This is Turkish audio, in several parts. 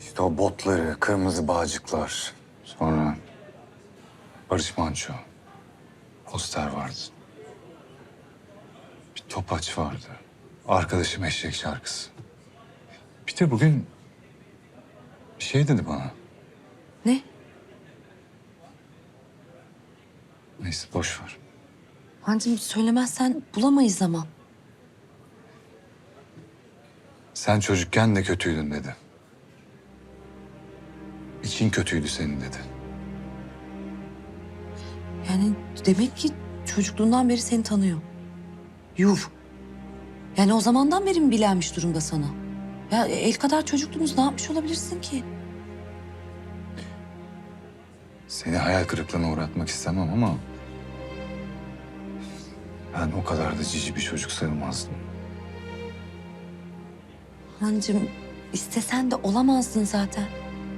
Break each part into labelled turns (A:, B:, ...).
A: İşte o botları, kırmızı bağcıklar. Sonra Barış Manço. Poster vardı. Bir topaç vardı. Arkadaşım eşek şarkısı. Bir de bugün bir şey dedi bana.
B: Ne?
A: Neyse boş ver.
B: Hancım söylemezsen bulamayız ama.
A: Sen çocukken de kötüydün dedi. İçin kötüydü senin dedi.
B: Yani demek ki çocukluğundan beri seni tanıyor. Yuh. Yani o zamandan beri mi bilenmiş durumda sana? Ya el kadar çocukluğunuz ne yapmış olabilirsin ki?
A: Seni hayal kırıklığına uğratmak istemem ama... Ben o kadar da cici bir çocuk sayılmazdım.
B: Hancım istesen de olamazdın zaten.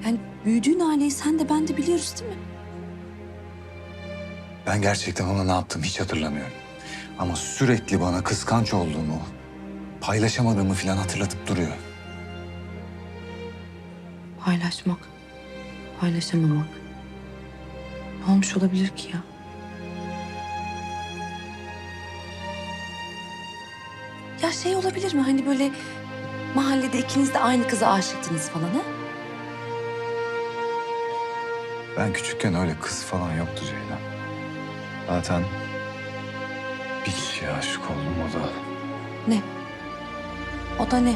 B: Yani büyüdüğün aileyi sen de ben de biliyoruz değil mi?
A: Ben gerçekten ona ne yaptım hiç hatırlamıyorum. Ama sürekli bana kıskanç olduğumu, paylaşamadığımı falan hatırlatıp duruyor.
B: Paylaşmak, paylaşamamak. Ne olmuş olabilir ki ya? Ya şey olabilir mi hani böyle mahallede ikiniz de aynı kıza aşıktınız falan ha?
A: Ben küçükken öyle kız falan yoktu Ceylan. Zaten bir kişiye aşık oldum o da.
B: Ne? O da ne?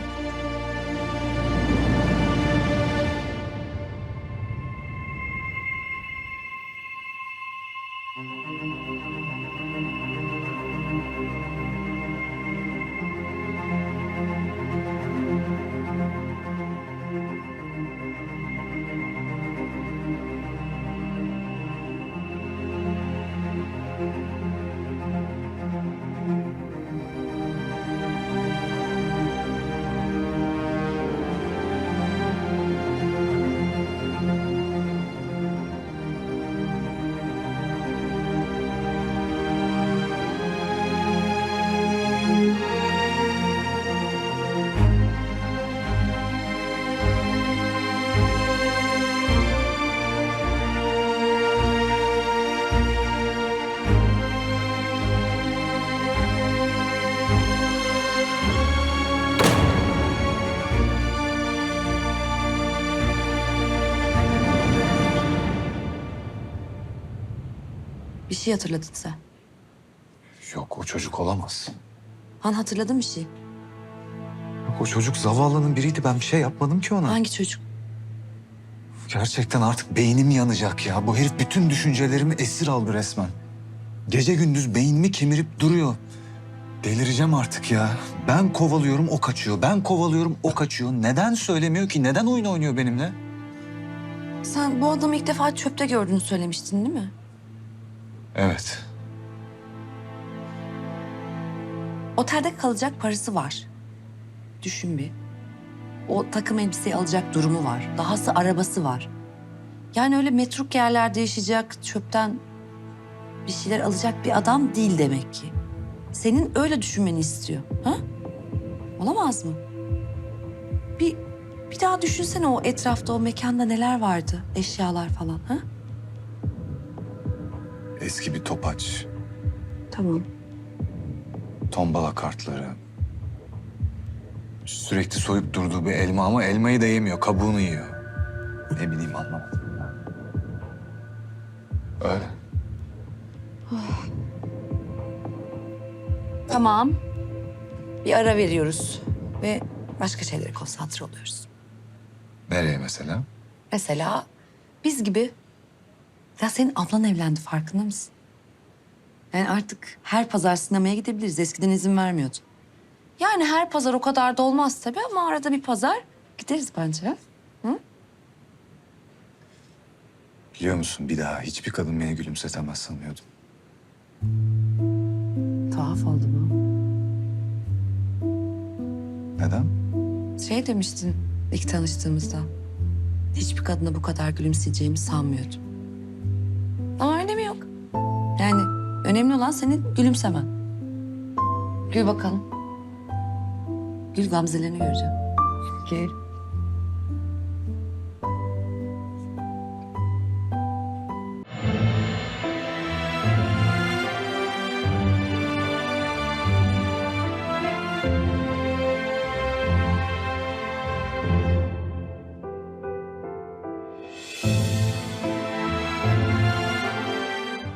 B: Bir şey hatırladın sen.
A: Yok o çocuk olamaz.
B: Han hatırladın bir şey.
A: Yok o çocuk zavallının biriydi. Ben bir şey yapmadım ki ona.
B: Hangi çocuk?
A: Gerçekten artık beynim yanacak ya. Bu herif bütün düşüncelerimi esir aldı resmen. Gece gündüz beynimi kemirip duruyor. Delireceğim artık ya. Ben kovalıyorum o kaçıyor. Ben kovalıyorum o kaçıyor. Neden söylemiyor ki? Neden oyun oynuyor benimle?
B: Sen bu adamı ilk defa çöpte gördüğünü söylemiştin değil mi?
A: Evet.
B: Otelde kalacak parası var. Düşün bir. O takım elbiseyi alacak durumu var. Dahası arabası var. Yani öyle metruk yerlerde yaşayacak, çöpten bir şeyler alacak bir adam değil demek ki. Senin öyle düşünmeni istiyor. Ha? Olamaz mı? Bir, bir daha düşünsene o etrafta, o mekanda neler vardı? Eşyalar falan. Ha?
A: Eski bir topaç.
B: Tamam.
A: Tombala kartları. Sürekli soyup durduğu bir elma ama elmayı da yemiyor. Kabuğunu yiyor. Ne bileyim anlamadım. Öyle.
B: Tamam. Bir ara veriyoruz ve başka şeylere konsantre oluyoruz.
A: Nereye mesela?
B: Mesela biz gibi. Ya senin ablan evlendi farkında mısın? Yani artık her pazar sinemaya gidebiliriz. Eskiden izin vermiyordu. Yani her pazar o kadar da olmaz tabii ama arada bir pazar gideriz bence.
A: Biliyor musun bir daha hiçbir kadın beni gülümsetemez sanıyordum.
B: Tuhaf oldu bu.
A: Neden?
B: Şey demiştin ilk tanıştığımızda. Hiçbir kadına bu kadar gülümseyeceğimi sanmıyordum. Önemli olan senin gülümsemen. Gül bakalım. Gül gamzelerini göreceğim. Gül.